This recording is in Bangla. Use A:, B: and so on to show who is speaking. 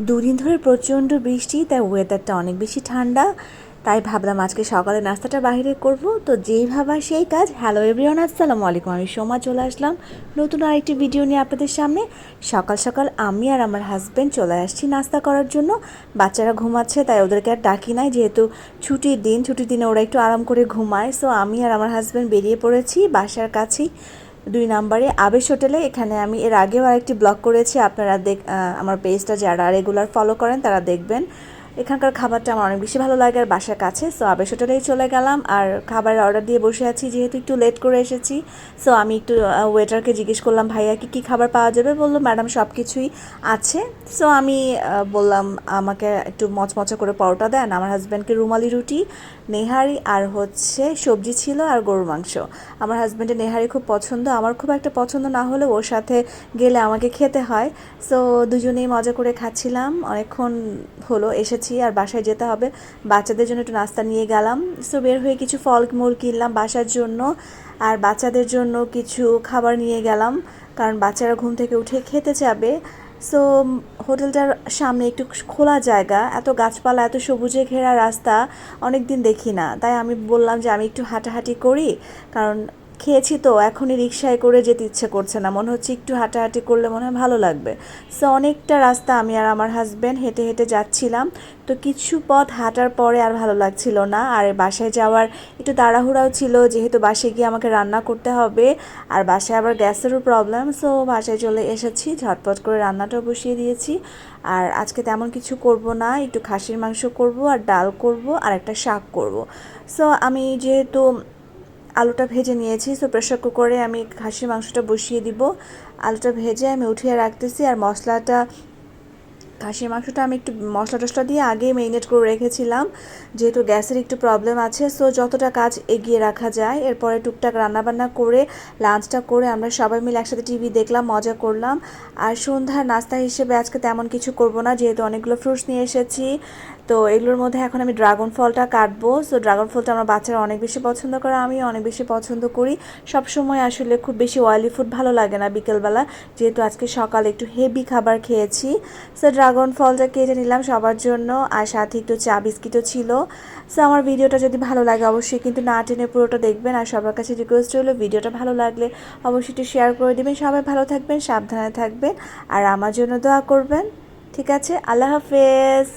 A: দুদিন ধরে প্রচণ্ড বৃষ্টি, তাই ওয়েদারটা অনেক বেশি ঠান্ডা। তাই ভাবলাম আজকে সকালে নাস্তাটা বাইরে করব। তো যেই ভাবা সেই কাজ। হ্যালো এভরিওয়ান আসসালামু আলাইকুম। আমি সোমা, চলে আসলাম নতুন আরেকটি ভিডিও নিয়ে আপনাদের সামনে। সকাল সকাল আমি আর আমার হাজব্যান্ড চলে আসছি নাস্তা করার জন্য। বাচ্চারা ঘুমাচ্ছে, তাই ওদেরকে আর ডাকি নাই। যেহেতু ছুটির দিন, ছুটির দিনে ওরা একটু আরাম করে ঘুমায়। সো আমি আর আমার হাজব্যান্ড বেরিয়ে পড়েছি বাসার কাছেই। দুই নম্বরে আবেশ হোটেলে। এখানে আমি এর আগেও আরেকটি ব্লগ করেছি। আপনারা দেখ আমার পেজটা যারা রেগুলার ফলো করেন তারা দেখবেন। এখানকার খাবারটা আমার অনেক বেশি ভালো লাগে আর বাসার কাছে সো আবেশ হোটেলেই চলে গেলাম। আর খাবারের অর্ডার দিয়ে বসে আছি, যেহেতু একটু লেট করে এসেছি সো আমি একটু ওয়েটারকে জিজ্ঞেস করলাম, ভাইয়া, কি, কী খাবার পাওয়া যাবে? বলল ম্যাডাম সব কিছুই আছে। সো আমি বললাম, আমাকে একটু মচমচা করে পরোটা দেন, আমার হাজব্যান্ডকে রুমালি রুটি, নেহারি আর হচ্ছে সবজি ছিল আর গরুর মাংস। আমার হাজব্যান্ডের নেহারি খুব পছন্দ, আমার খুব একটা পছন্দ না হলেও ওর সাথে গেলে আমাকে খেতে হয়। সো দুজনেই মজা করে খাচ্ছিলাম, অনেকক্ষণ হলো, এসেছি। আর বাসায় যেতে হবে। বাচ্চাদের জন্য একটু নাস্তা নিয়ে গেলাম। সো বের হয়ে কিছু ফল মূল কিনলাম বাসার জন্য। আর বাচ্চাদের জন্য কিছু খাবার নিয়ে গেলাম। কারণ বাচ্চারা ঘুম থেকে উঠে খেতে যাবে। সো হোটেলটার সামনে একটু খোলা জায়গা। এত গাছপালা, এত সবুজে ঘেরা রাস্তা অনেক দিন দেখি না। তাই আমি বললাম যে আমি একটু হাঁটাহাঁটি করি। কারণ খেয়েছি তো, এখনই রিক্সায় করে যেতে ইচ্ছে করছে না। মনে হচ্ছে একটু হাঁটাহাঁটি করলে মনে হয় ভালো লাগবে। সো অনেকটা রাস্তা আমি আর আমার হাজব্যান্ড হেঁটে হেঁটে যাচ্ছিলাম। তো কিছু পথ হাঁটার পরে আর ভালো লাগছিল না। আর বাসায় যাওয়ার একটু তাড়াহুড়াও ছিল, যেহেতু বাসায় গিয়ে আমাকে রান্না করতে হবে। আর বাসায় আবার গ্যাসেরও প্রবলেম সো বাসায় চলে এসেছি, ঝটপট করে রান্নাটাও বসিয়ে দিয়েছি। আর আজকে তেমন কিছু করব না, একটু খাসির মাংস করব, আর ডাল করব, আর একটা শাক করব। সো আমি যেহেতু আলুটা ভেজে নিয়েছি সো প্রেশার কুকারে আমি খাসির মাংসটা বসিয়ে দিব। আলুটা ভেজে আমি উঠিয়ে রাখতেছি আর মশলাটা, খাসির মাংসটা আমি একটু মশলা টশলা দিয়ে আগেই মেরিনেট করে রেখেছিলাম। যেহেতু গ্যাসের একটু প্রবলেম আছে সো যতটা কাজ এগিয়ে রাখা যায়, এরপরে টুকটাক রান্নাবান্না করে লাঞ্চটা করে আমরা সবাই মিলে একসাথে টিভি দেখলাম, মজা করলাম। আর সন্ধ্যার নাস্তা হিসেবে আজকে তেমন কিছু করব না, যেহেতু অনেকগুলো ফ্রুটস নিয়ে এসেছি। তো এগুলোর মধ্যে এখন আমি ড্রাগন ফলটা কাটবো। সো ড্রাগন ফলটা আমার বাচ্চারা অনেক বেশি পছন্দ করে আমি অনেক বেশি পছন্দ করি। সব সময় আসলে খুব বেশি অয়েলি ফুড ভালো লাগে না বিকেলবেলা। যেহেতু আজকে সকালে একটু হেভি খাবার খেয়েছি। সো ড্রাগন ফলটা কেটে নিলাম সবার জন্য। আর সাথে একটু চা বিস্কিটও ছিল। সো আমার ভিডিওটা যদি ভালো লাগে অবশ্যই কিন্তু না টেনে পুরোটা দেখবেন। আর সবার কাছে রিকোয়েস্ট হলো ভিডিওটা ভালো লাগলে অবশ্যই একটু শেয়ার করে দেবেন। সবাই ভালো থাকবেন, সাবধানে থাকবেন। আর আমার জন্য দোয়া করবেন। ঠিক আছে? আল্লাহ হাফেজ।